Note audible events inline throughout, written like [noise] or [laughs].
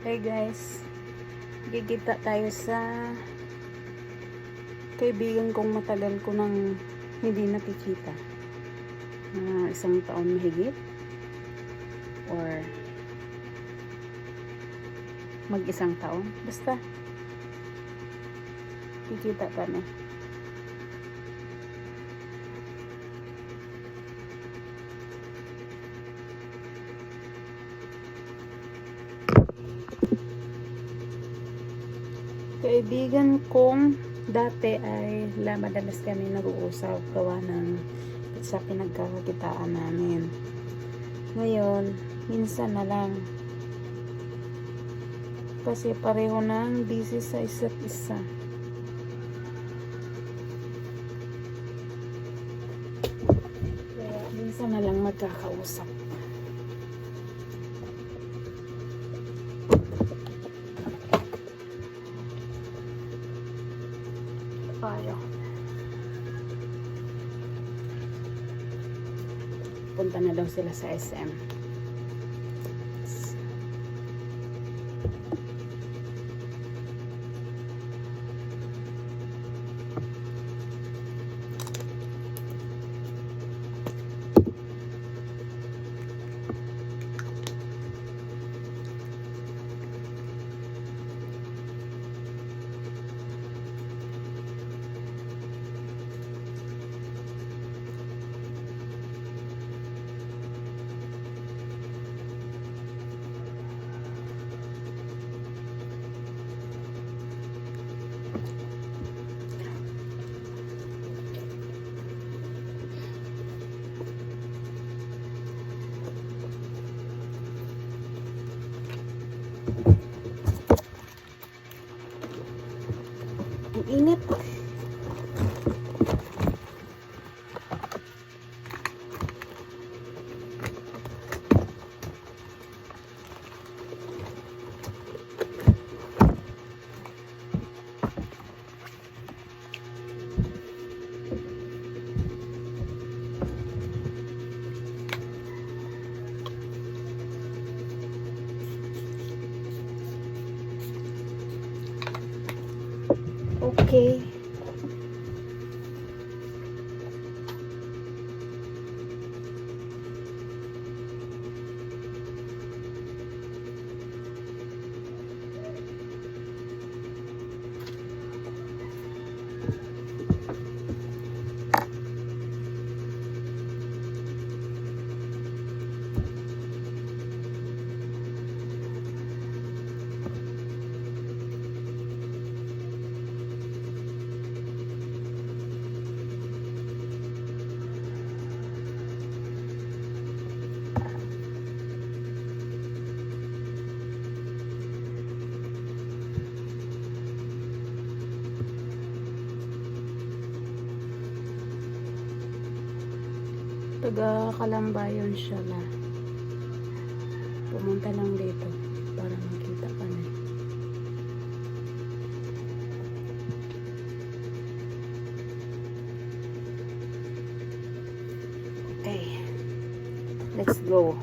Hey guys, gigita tayo sa kaibigan kong matagal ko nang hindi nakikita. Mga isang taon mahigit or mag isang taon. Basta, kikita kami. Kaibigan kong dati ay la madalas kami nag-uusap gawa ng sa pinagkakakitaan namin. Ngayon, minsan na lang. Kasi pareho nang busy sa isa't isa. Kaya minsan na lang magkakausap. Na daw sila sa SM. Taga Kalambayon siya na. Pumunta lang dito para makita kami. Okay. Let's go.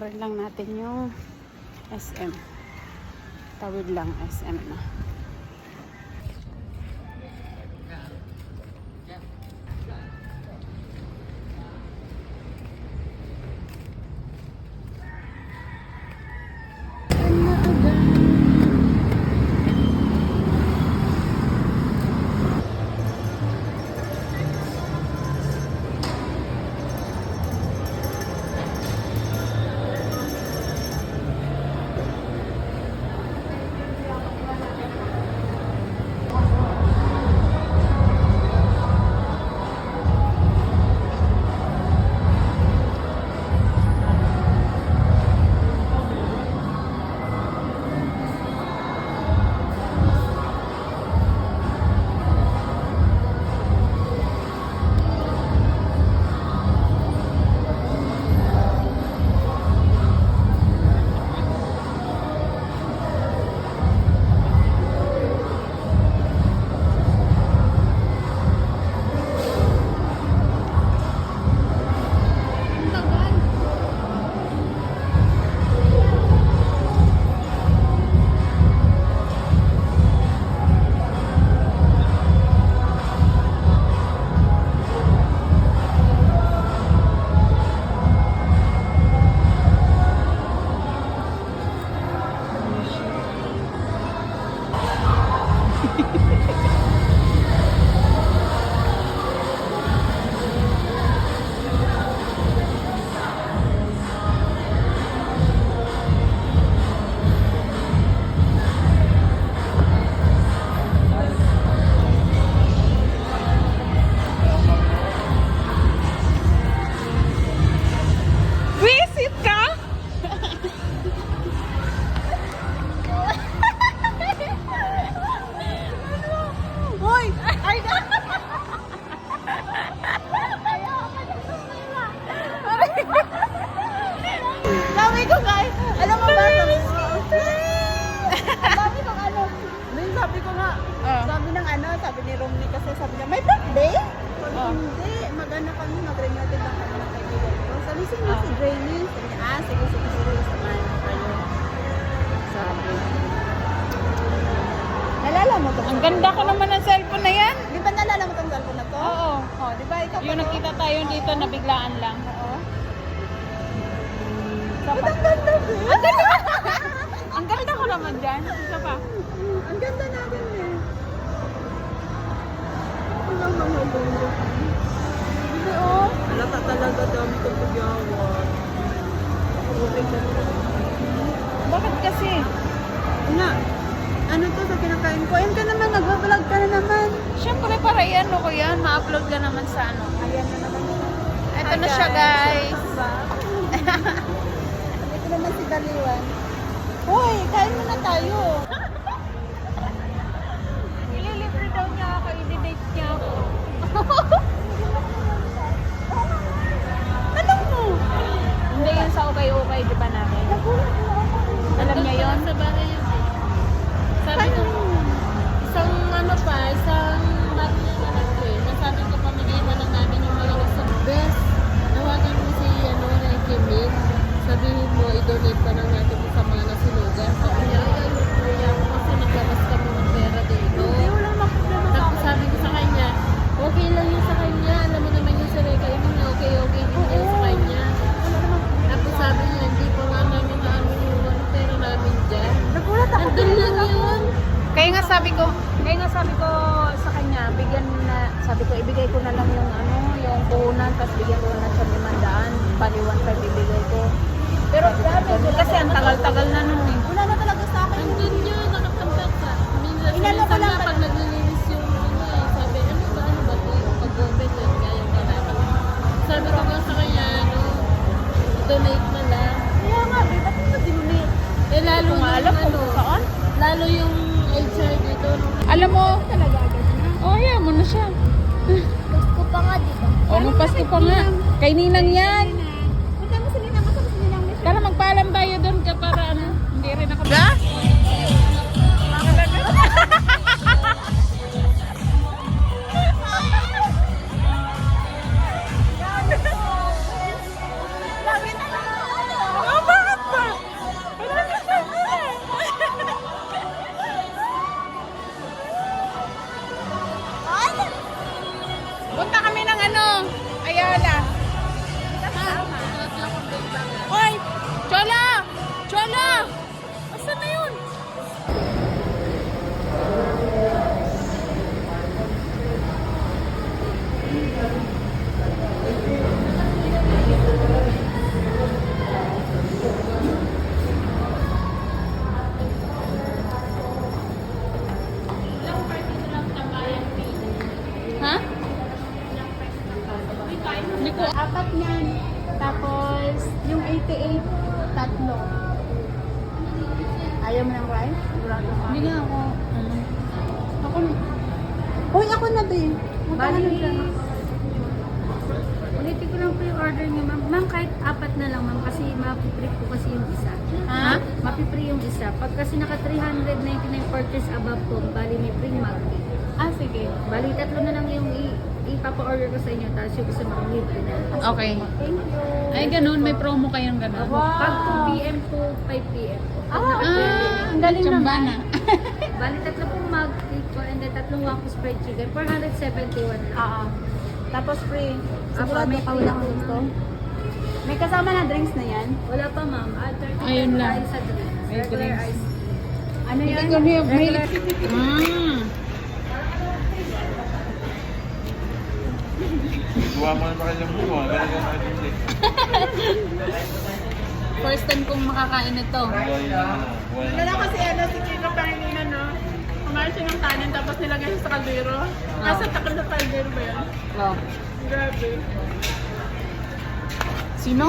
Lalakarin lang natin yung SM. Tawid lang SM na. Tayo dito, nabiglaan lang. Oo. Isa pa. ang ganda? Ang ganda! Ang ganda ko naman dyan. Isa pa. Ang ganda natin eh. Ang mga logo. Hindi oh. Halata talaga dami ko ka Bakit kasi? Nga. Ano to sa kinakain ko? Ayun ka naman, nag-vlog ka na naman. Siyempre, para yan, ko yan. Ma-upload ka naman sa ano. Ayan na naman. Ito na siya, guys. Ito naman si Daliwan. Hoy, kain muna tayo. Ililibre daw niya ako. I-date niya ako. [laughs] Anong mo? Hindi yun sa okay-okay, di ba namin? Alam niya yun? Sa bahay yun. Sabi ko, isang ano pa, sabi ko, kaya nga sabi ko sa kanya, bigyan na, sabi ko, ibigay ko na lang yung ano, yung puhunan, tapos bigyan ko na siya limandaan, bali 1.5 ibigay ko. Pero grabe, Kasi ang tagal-tagal na nun eh. Wala na talaga sa akin. Andun yun, nakapantat ka. Minsan, ko minsan lang pag naglilinis yung ano eh, sabi, ano ba, ano ba ito? Pag-gobet yun, kaya yung kalata. Sabi ko nga sa kanya, ano, donate na lang. Kaya nga, babe, ba't mo dinunit? Eh, lalo Kung yung, ano, lalo yung HR dito. Alam mo, Talaga agad na. oh yeah, mo na siya. Gusto pa nga dito. O, oh, Pasko pa nga. Kay Ninang yan. Punta mo sa ninang, basta mo sa ninang. Tara, magpaalam tayo doon ka para ano. Hindi rin ako. Ga? Nga ako. Ano? Ako na. Hoy, ako na din. Bali, ulitin ko lang po yung order niyo, ma'am. Ma'am, kahit apat na lang, ma'am, kasi mapipree po kasi yung isa. Ha? Mapipree yung isa. Pag kasi naka 399 purchase above po, bali may free mag Ah, sige. Bali, tatlo na lang yung i- ipapa-order ko sa inyo, tapos yung isa mga libre na. Okay. Thank you. Ay, ganun. May promo kayong ganun. Pag 2 p.m. to 5 p.m. Ah, Ah, ang galing tsamba naman. na. [laughs] Bali, tatlo pong mag po, and then tatlong wapo spread chicken, 471 lang. Ah, ah. Tapos free. Apa, Sigurado may ka wala kang gusto? May kasama na drinks na yan? Wala pa, ma'am. Ah, 30 Ayun lang. sa drinks. May Regular ice. Ano yan? Hindi ko niya. Gawa mo naman kanyang buwa, ganyan ka makikita. [laughs] First time kong makakain ito. Buhay na ano. Wala kasi ano, si Chico kanina, no? Kumain siya ng kanin, tapos nilagay siya sa kaldero. Nasa takal na kaldero ba yan? Oh. Grabe. Sino?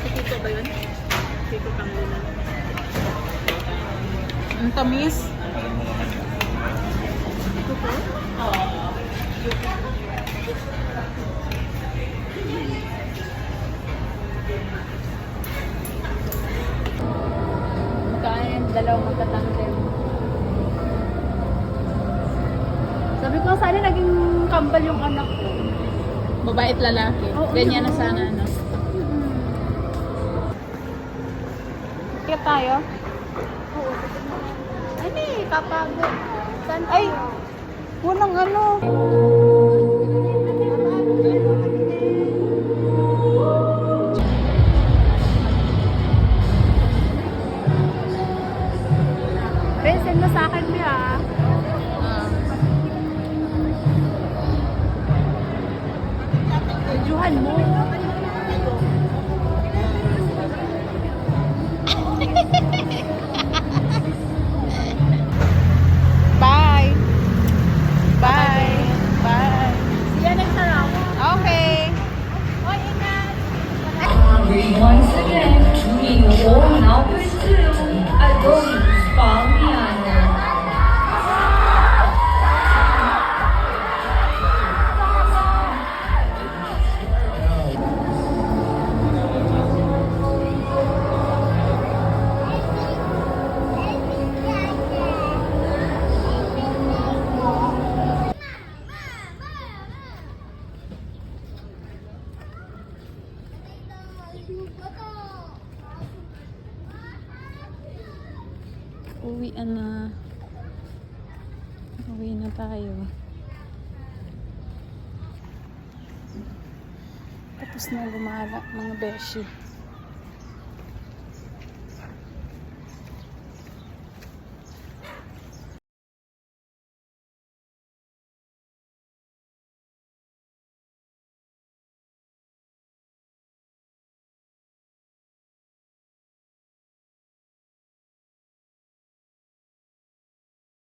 Si Chico ba yun? Chico kanina. Ang tamis. Alam mo naman. Chico po? Kambal yung anak ko. Babae at lalaki. Oo, Ganyan na oo. sana, no? Kaya tayo? Ano eh, kapagod. Saan Ay! Walang ano. Tapos na gumala mga beshi.